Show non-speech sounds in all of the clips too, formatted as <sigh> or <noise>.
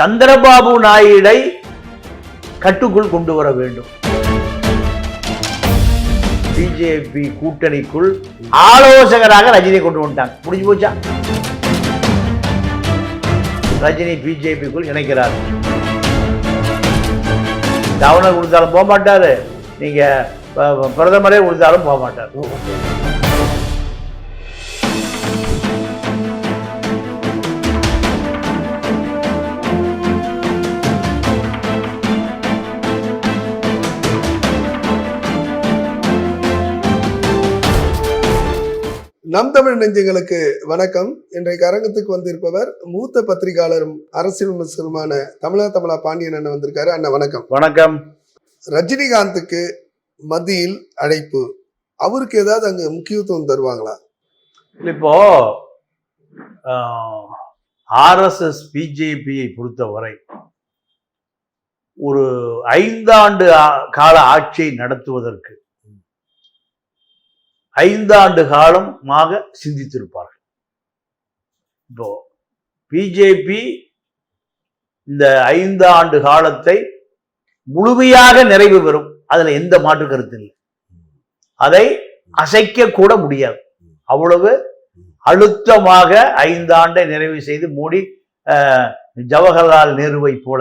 சந்திரபாபு நாயுடை கட்டுக்குள் கொண்டு வர வேண்டும். பிஜேபி கூட்டணிக்குள் ஆலோசகராக ரஜினி கொண்டு வந்துட்டாங்க. முடிஞ்சு போச்சா? ரஜினி பிஜேபிக்குள் இணைக்கிறார். கவர்னர் கொடுத்தாலும் போக மாட்டாரு. நீங்க ப- பிரதமரே கொடுத்தாலும் போக மாட்டார். நம் தமிழ் நெஞ்சங்களுக்கு வணக்கம். இன்றைக்கு அரங்கத்துக்கு வந்திருப்பவர் மூத்த பத்திரிகையாளரும் அரசியல் விமர்சகருமான தமிழா தமிழா பாண்டியன் அண்ணன் வந்திருக்காரு. அண்ணன் வணக்கம். வணக்கம். ரஜினிகாந்துக்கு மத்தியில் அழைப்பு. அவருக்கு ஏதாவது அங்க முக்கியத்துவம் தருவாங்களா? இப்போ ஆர்எஸ்எஸ் பிஜேபியை பொறுத்தவரை ஒரு ஐந்தாண்டு கால ஆட்சியை நடத்துவதற்கு ஐந்தாண்டு காலமாக சிந்தித்திருப்பார்கள். இப்போ பிஜேபி இந்த ஐந்து ஆண்டு காலத்தை முழுமையாக நிறைவு பெறும். அதுல எந்த மாற்று கருத்து இல்லை. அதை அசைக்க கூட முடியாது. அவ்வளவு அழுத்தமாக ஐந்தாண்டை நிறைவு செய்து மோடி அஹ், ஜவஹர்லால் நேருவை போல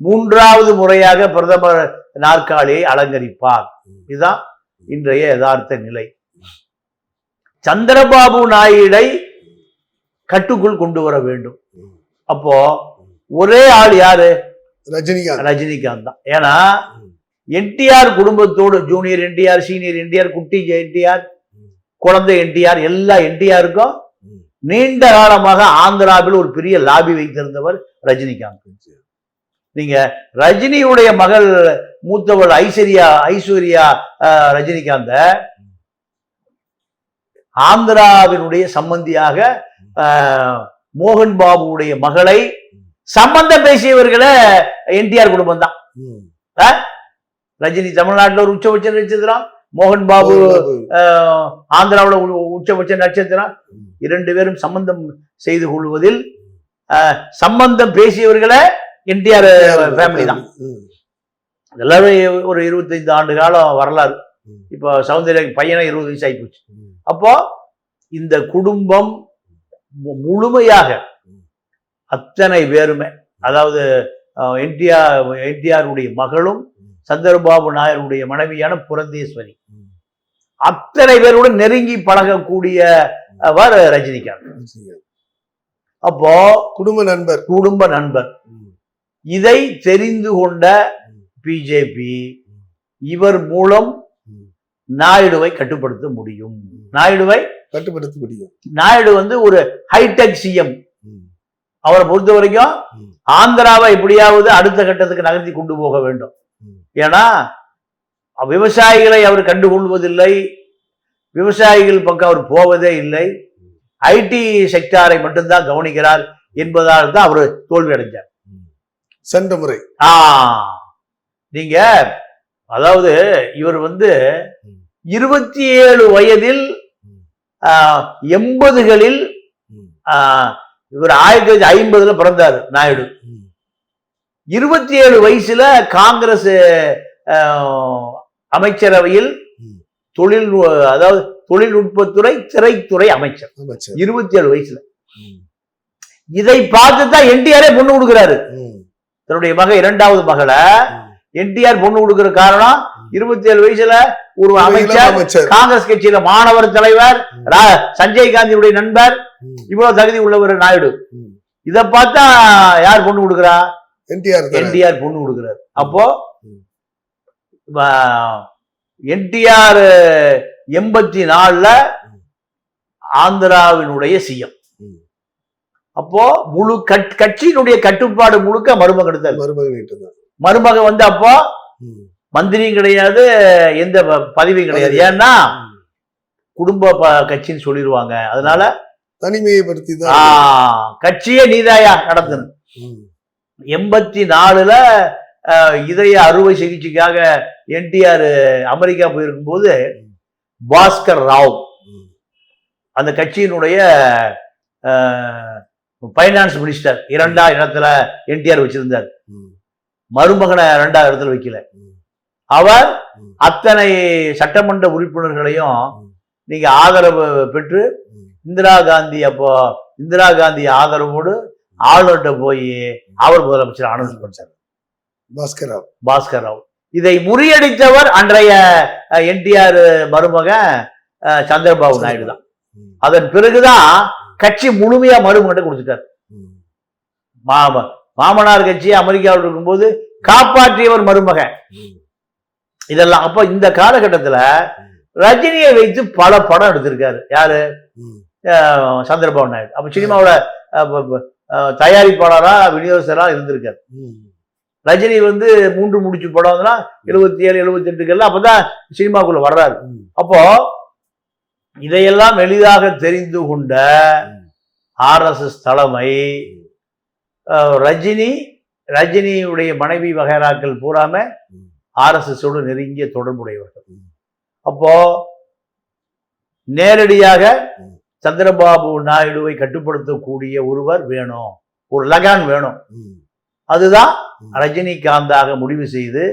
மூன்றாவது முறையாக பிரதமர் நாற்காலியை அலங்கரிப்பார். இதுதான் இன்றைய யதார்த்த நிலை. சந்திரபாபு நாயுடை கட்டுக்குள் கொண்டு வர வேண்டும். அப்போ ஒரே ஆள் யாரு? ரஜினிகாந்த். ரஜினிகாந்த் தான். ஏன்னா என்டிஆர் குடும்பத்தோடு ஜூனியர் என்டிஆர் சீனியர் என்டிஆர் குட்டி என்டிஆர் குழந்தை என்டிஆர் எல்லா என்டிஆருக்கும் நீண்ட காலமாக ஆந்திராவில் ஒரு பெரிய லாபி வைத்திருந்தவர் ரஜினிகாந்த். நீங்க ரஜினியுடைய மகள் மூத்தவள் ஐஸ்வர்யா ஐஸ்வர்யா ரஜினிகாந்த ஆந்திராவினுடைய சம்பந்தியாக மோகன் பாபுவுடைய மகளை சம்பந்தம் பேசியவர்களே என்டிஆர் குடும்பம் தான். ரஜினி தமிழ்நாட்டில் ஒரு உச்சபட்ச நட்சத்திரம் மோகன் பாபு ஆந்திராவுல உச்சபட்ச நட்சத்திரம். இரண்டு பேரும் சம்பந்தம் செய்து கொள்வதில் சம்பந்தம் பேசியவர்களே என்டிஆர் ஃபேமிலி தான் ம். எல்லாரும் ஒரு இருபத்தைந்து ஆண்டு காலம் வரலாறு. இப்போ சௌந்தர்யா பையனை இருபது வயசு ஆகி போச்சு ம். அப்போ இந்த குடும்பம் முழுமையாக அத்தனை பேருமே அதாவது என்டிஆர் என்டிஆருடைய மகளும் சந்திரபாபு நாயருடைய மனைவியான புரந்தேஸ்வரி. அத்தனை பேருடன் நெருங்கி பழகக்கூடியவர் ரஜினிகாந்த் ரஜினிகாந்த். அப்போ குடும்ப நண்பர் குடும்ப நண்பர். இதை தெரிந்து கொண்ட பிஜேபி இவர் மூலம். நாயுடுவை கட்டுப்படுத்த முடியும். நாயுடுவை? கட்டுப்படுத்த முடியும். நாயுடு வந்து ஒரு ஹைடெக் சிஎம். அவரை பொறுத்த வரைக்கும். ஆந்திராவை எப்படியாவது அடுத்த கட்டத்துக்கு நகர்த்தி கொண்டு போக வேண்டும். ஏன்னா விவசாயிகளை அவர் கண்டுகொள்வதில்லை. விவசாயிகள் பக்கம் அவர் போவதே இல்லை. ஐடி செக்டாரை மட்டும்தான் கவனிக்கிறார் என்பதால் தான் அவர் தோல்வி அடைஞ்சார் சென்ற முறை. ஆ. நீங்க அதாவது இவர் வந்து. இருபத்தி ஏழு வயதில் எண்பதுகளில் இவர் ஆயிரத்தி தொள்ளாயிரத்தி ஐம்பதுல பிறந்தார் நாயுடு. இருபத்தி ஏழு வயசுல காங்கிரஸ் அமைச்சரவையில். தொழில் அதாவது தொழில்நுட்பத்துறை திரைத்துறை அமைச்சர் இருபத்தி ஏழு வயசுல. இதை பார்த்து தான் என்டிஆரே பொண்ணு கொடுக்குறாரு. தன்னுடைய மக இரண்டாவது மகளை. என்டிஆர் பொண்ணு கொடுக்கிற காரணம் இருபத்தி ஏழு வயசுல ஒரு அமைச்சர் காங்கிரஸ் கட்சியில மாணவர் தலைவர் சஞ்சய் காந்தியுடைய நண்பர். இவ்வளவு தகுதி உள்ளவர் நாயுடு. இத பார்த்தா யார் பொண்ணு கொடுக்குறா என்டிஆர். என்டிஆர் பொண்ணு கொடுக்குறாரு அப்போ. என்டிஆர் எண்பத்தி நாலுல. ஆந்திராவினுடைய சிஎம். அப்போ முழு கட்- கட்சியினுடைய கட்டுப்பாடு முழுக்க மருமகன் தான் மருமகனிட்டு தான் மருமக வந்து அப்போ. மந்திரியும் கிடையாது எந்த பதவியும் கிடையாது. ஏன்னா. குடும்ப ப- கட்சின்னு சொல்லிடுவாங்க அதனால தனிமையைப்படுத்தி கட்சியே நீதாயா ம். எண்பத்தி நாலுல இதய அறுவை சிகிச்சைக்காக என்டிஆர் அமெரிக்கா போயிருக்கும்போது பாஸ்கர் ராவ். அந்த கட்சியினுடைய ஃபைனான்ஸ் மினிஸ்டர் இரண்டா இடத்துல என்டிஆர் வச்சிருந்தார். மருமகனை இரண்டாவது இடத்துல வைக்கல. அவர். அத்தனை சட்டமன்ற உறுப்பினர்களையும். நீங்க ஆதரவு பெற்று. இந்திரா காந்தி அப்போ இந்திரா காந்தி ஆதரவோடு ஆளுநர்கிட்ட போய் அவர் முதலமைச்சர் அனௌன்ஸ் பண்ணார் பாஸ்கர் ராவ் பாஸ்கர் ராவ். இதை முறியடித்தவர் அன்றைய என்டிஆர் மருமகன் சந்திரபாபு நாயுடு தான். அதன் பிறகுதான் கட்சி முழுமையா மருமகிட்ட கொடுத்துட்டார். மாமனார் கட்சி அமெரிக்காவில் இருக்கும்போது காப்பாற்றியவர் மருமகன். இதெல்லாம் அப்போ இந்த காலகட்டத்துல ரஜினியை வைத்து பல படம் எடுத்திருக்காரு. யாரு? சந்திரபாபு நாயுடு. அப்ப சினிமாவோட தயாரிப்பாளராக ப- தயாரிப்பாளரா விநியோகஸ்தரா இருந்திருக்காரு. ரஜினி வந்து மூன்று முடிச்சு படம்னா எழுபத்தி ஏழு எழுபத்தி எட்டுக்கெல்லாம் அப்பதான் சினிமாக்குள்ள வர்றாரு. அப்போ இதையெல்லாம் எளிதாக தெரிந்து கொண்ட ம். ஆர்எஸ்எஸ் தலைமை ரஜினி ரஜினியுடைய மனைவி வகைராக்கள் பூராம. ஆர்எஸ்எஸோடு நெருங்கிய தொடர்புடையவர்கள். அப்போ நேரடியாக. சந்திரபாபு நாயுடுவை கட்டுப்படுத்தக்கூடிய ஒருவர் வேணும் ஒரு லகான் வேணும். அதுதான். ரஜினிகாந்தாக முடிவு செய்து.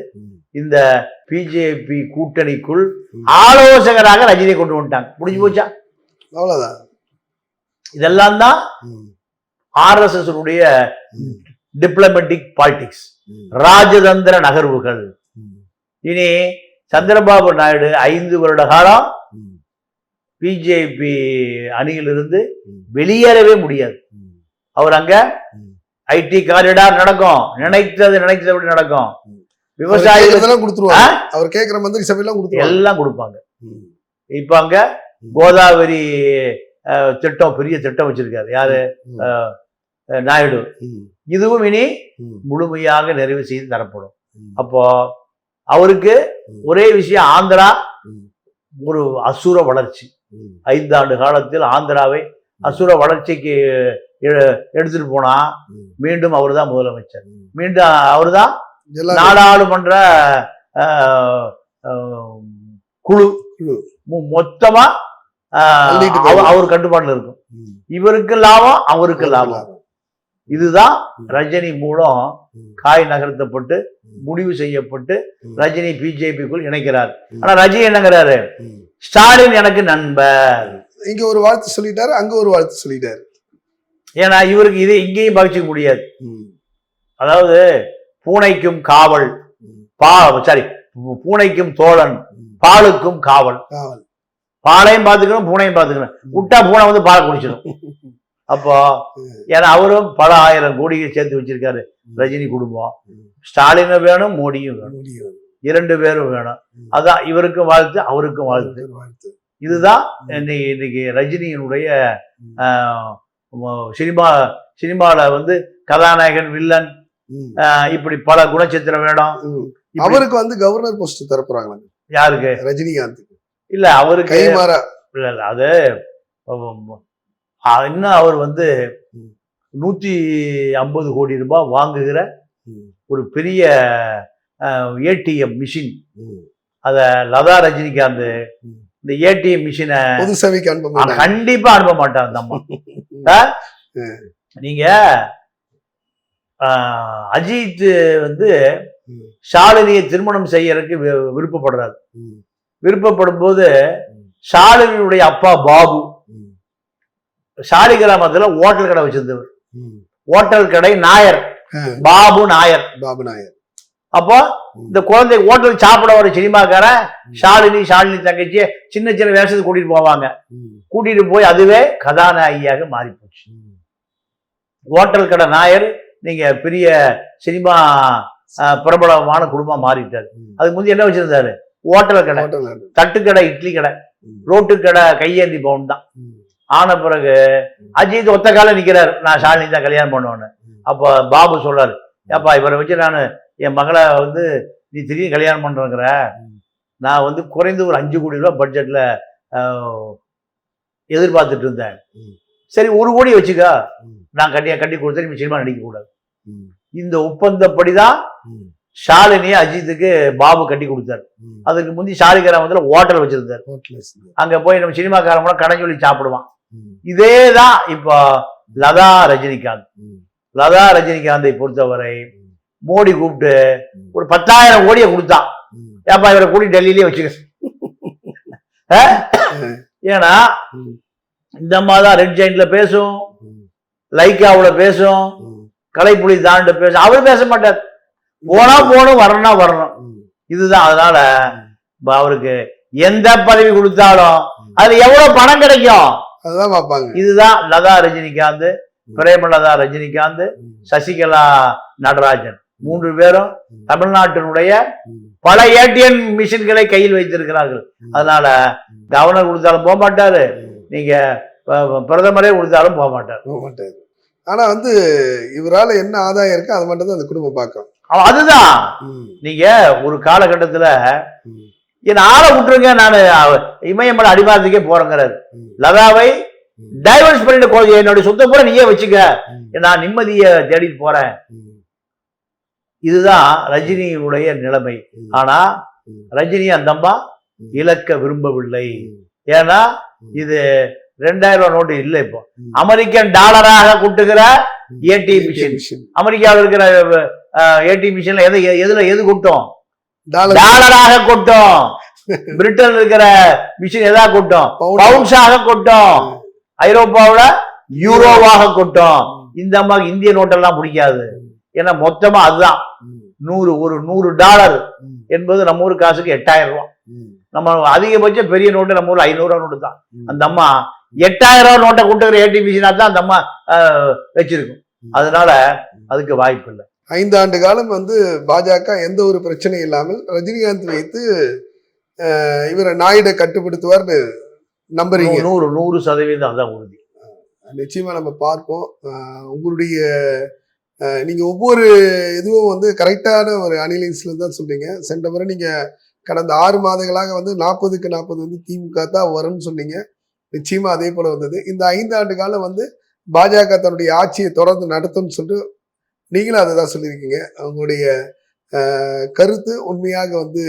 இந்த பிஜேபி கூட்டணிக்குள். ஆலோசகராக ரஜினி கொண்டு வந்துட்டாங்க முடிஞ்சு போச்சா அவ்வளவுதான் இதெல்லாம் தான். ஆர்எஸ்எஸ் உடைய. Diplomatic politics. ராஜதந்திர நகர்வுகள். இனி சந்திரபாபு நாயுடு ஐந்து வருட காலம். பிஜேபி அணியிலிருந்து. வெளியேறவே முடியாது. அவர் அங்க. ஐடி காரிடார் நடக்கும் நினைத்தது நினைத்தபடி நடக்கும் விவசாயிகள் கொடுத்துருவாங்க அவர் கேக்குற மந்திரி சபையெல்லாம் எல்லாம் கொடுப்பாங்க. இப்ப அங்க. கோதாவரி திட்டம் பெரிய திட்டம் வச்சிருக்காரு யாரு நாயுடு. இதுவும் இனி. முழுமையாக நிறைவு செய்து தரப்படும். அப்போ அவருக்கு. ஒரே விஷயம் ஆந்திரா. ஒரு அசுர வளர்ச்சி. ஐந்தாண்டு காலத்தில் ஆந்திராவை அசுர வளர்ச்சிக்கு எடுத்துட்டு போனா. மீண்டும் அவர்தான் முதலமைச்சர் ம். மீண்டும் அவர்தான் எல்லாரும் நாடாளுமன்ற குழு மொத்தமா. அவர் கட்டுப்பாட்டுல இருக்கும். இவருக்கு லாபம் அவருக்கு லாபம். இதுதான். ரஜினி மூலம். காய் நகர்த்தப்பட்டு. முடிவு செய்யப்பட்டு. ரஜினி பிஜேபிக்குள் இணைக்கிறார். ஆனா ரஜினி என்னங்கிறாரு. ஸ்டாலின் எனக்கு நண்பர் இங்க ஒரு வாழ்த்து சொல்லிட்டாரு அங்க ஒரு வாழ்த்து சொல்லிட்டாரு ஏன்னா இவருக்கு இது இங்கேயும் பகிச்சிக்க முடியாது. அதாவது பூனைக்கும் காவல். பா சாரி பூனைக்கும் தோழன். பாலுக்கும் காவல் காவல் பாலையும் பார்த்துக்கணும் பூனையும் பார்த்துக்கணும் விட்டா பூனை வந்து பாலை குடிச்சிடும் <laughs> அப்போ ஏன்னா அவரும் பல ஆயிரம் கோடிகள் சேர்த்து வச்சிருக்காரு. ரஜினி குடும்பம். ஸ்டாலினும் வேணும் மோடியும் வேணும். இரண்டு பேரும் வேணும். அதான் இவருக்கும் வாழ்த்து அவருக்கும் வாழ்த்து. இதுதான் இன்னைக்கு இன்னைக்கு ரஜினியினுடைய சினிமா சினிமால வந்து கதாநாயகன் வில்லன் இப்படி பல குணச்சித்திரம் வேணும் அவருக்கு வந்து கவர்னர் போஸ்ட் தரப்போறாங்க யாருக்கு? ரஜினிகாந்த் இல்ல அவருக்கு கைமாறா. இல்ல இல்ல அது இன்னும் அவர் வந்து. நூத்தி ஐம்பது கோடி ரூபாய் வாங்குகிற. ஒரு பெரிய ஏடிஎம் மிஷின். அத லதா ரஜினிகாந்த். இந்த ஏடிஎம் மிஷினை பொது சேவைக்கு அனுப்ப கண்டிப்பா அனுப்ப மாட்டாங்க அந்த அம்மா? நீங்க அஜித் வந்து. ஷாலினியை திருமணம் செய்யறதுக்கு வி- விருப்பப்படுறாரு. விருப்பப்படும் போது. ஷாலினியுடைய அப்பா பாபு ஷாலி கிராமத்துல ஓட்டல் கடை வச்சிருந்தவர். ஓட்டல் கடை நாயர். பாபு நாயர் பாபு நாயர் அப்போ. இந்த குழந்தை ஓட்டல் சாப்பிட வர சினிமாக்காரன் ஷாலினி ஷாலினி தங்கச்சி சின்ன சின்ன வேஷத்துக்கு கூட்டிட்டு போவாங்க. கூட்டிட்டு போய் அதுவே கதாநாயகியாக மாறி போச்சு. ஓட்டல் கடை நாயர் நீங்க பெரிய சினிமா பிரபலமான குடும்பம் மாறிட்டாரு. அதுக்கு முந்தைய என்ன வச்சிருந்தாரு ஓட்டல் கடை நாடு. தட்டுக்கடை இட்லி கடை. ரோட்டு கடை கையேந்தி பவுன் தான். ஆன பிறகு அஜித் ஒத்த கால நிக்கிறாரு நான் ஷாலினி தான் கல்யாணம் பண்ணுவேன்னு. அப்போ பாபு சொல்றாரு ஏப்பா இவரை வச்சு நான் என் மகளை வந்து நீ திடீர்னு கல்யாணம் பண்றேங்கிற ம். நான் வந்து குறைந்து ஒரு அஞ்சு கோடி ரூபாய் பட்ஜெட்ல எதிர்பார்த்துட்டு இருந்தேன். சரி ஒரு கோடி வச்சுக்க. நான் கட்டி கட்டி கொடுத்தேன் நீ சினிமா நடிக்க கூடாது ம். இந்த ஒப்பந்தப்படிதான் ம். ஷாலினியை அஜித்துக்கு பாபு கட்டி கொடுத்தாரு. அதுக்கு முந்தி ஷாலி கிராமத்துல ஹோட்டல் வச்சிருந்தாரு. அங்க போய் நம்ம சினிமாக்காரன் கூட சொல்லி சாப்பிடுவான். இதே தான் இப்போ லதா ரஜினிகாந்த். லதா ரஜினிகாந்தை பொறுத்தவரை மோடி கூப்பிட்டு ஒரு பத்தாயிரம் கோடியை கொடுத்தான் ஏப்பா இவரை கூடி டெல்லியிலே வச்சுக்க? <laughs> ஏன்னா இந்த தான் ரெட் ஜெயின்ல பேசும் லைக்காவுல பேசும் கலைப்புலி தாண்டு பேசும். அவர் பேச மாட்டார். போனா போகணும் வரணும்னா வரணும். இதுதான். அதனால அவருக்கு எந்த பதவி கொடுத்தாலும் அதுல எவ்வளவு பணம் கிடைக்கும்? அதுதான் பார்ப்பாங்க. இதுதான் லதா ரஜினிகாந்த் பிரேமலதா ரஜினிகாந்த் சசிகலா நடராஜன். மூன்று பேரும் தமிழ்நாட்டினுடைய பல ஏடிஎம் மிஷின்களை கையில் வைத்திருக்கிறார்கள். அதனால கவர்னர் கொடுத்தாலும் போக மாட்டாரு. நீங்க பிரதமரே கொடுத்தாலும் போக மாட்டார். போக மாட்டாரு. ஆனா வந்து இவரால என்ன ஆதாயம் இருக்கு அதை மட்டும் தான் அந்த குடும்பம் பார்க்கும். அதுதான். நீங்க ஒரு காலகட்டத்துல என் ஆளை விட்டுருங்க நான் இமயமலை அடிமாரத்துக்கே போறேங்கிறாரு. லதாவை டைவர்ஸ் பண்ணிட்டு கொ- என்னுடைய சொத்தை பூரா நீயே வச்சுக்க. நான் நிம்மதியை தேடிட்டு போறேன். இதுதான் ரஜினியுடைய நிலைமை. ஆனா ரஜினி அந்த அம்மா இழக்க விரும்பவில்லை. ஏன்னா இது ரெண்டாயிரம் ரூபாய் நோட்டு இல்லை இப்போ. அமெரிக்கன் டாலராக கூட்டுகிற ஏடிஎம் மிஷின் அமெரிக்காவில் இருக்கிற ஏடிஎம் மிஷின்ல எது எதுல எது கொட்டும் டாலராக கொட்டும். <laughs> பிரிட்டன்ல இருக்கிற மிஷின் எதா கொட்டும்? பவுன்ஸாக கொட்டும். ஐரோப்பாவுல யூரோவாக கொட்டும். இந்த அம்மாவுக்கு இந்திய நோட்டெல்லாம் பிடிக்காது. ஏன்னா மொத்தமா அதுதான். நூறு ஒரு நூறு டாலர் என்பது நம்ம ஊர் காசுக்கு எட்டாயிரம் ரூபாய். நம்ம அதிகபட்சம் பெரிய நோட்டு நம்ம ஊர்ல ஐநூறு ரூபா நோட்டு தான். அந்த அம்மா எட்டாயிரம் ரூபாய் நோட்டை ஏடிஎம் மிஷினா தான் அந்த அம்மா வச்சிருக்கும். அதனால அதுக்கு வாய்ப்பு இல்லை. ஐந்து ஆண்டு காலம் வந்து பாஜக எந்த ஒரு பிரச்சனையும் இல்லாமல் ரஜினிகாந்த் வைத்து இவரை நாயுடை கட்டுப்படுத்துவார்னு நம்புறீங்க. நூறு நூறு சதவீதம் அதான் உறுதி. நிச்சயமா நம்ம பார்ப்போம். உங்களுடைய அஹ், நீங்க ஒவ்வொரு இதுவும் வந்து கரெக்டான ஒரு அனலைஸ்ல தான் சொல்றீங்க சென்ற முறை நீங்க கடந்த ஆறு மாதங்களாக வந்து நாற்பதுக்கு நாற்பது வந்து திமுக தான் வரும்னு சொன்னீங்க. நிச்சயமா அதே போல வந்தது. இந்த ஐந்து ஆண்டு காலம் வந்து பாஜக தன்னுடைய ஆட்சியை தொடர்ந்து நடத்தும்னு சொல்லிட்டு நீங்களும் அதை தான் சொல்லியிருக்கீங்க. அவங்களுடைய கருத்து உண்மையாக வந்து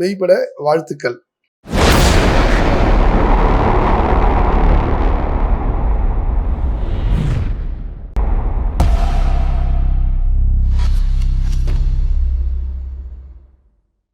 மெய்ப்பட வாழ்த்துக்கள்.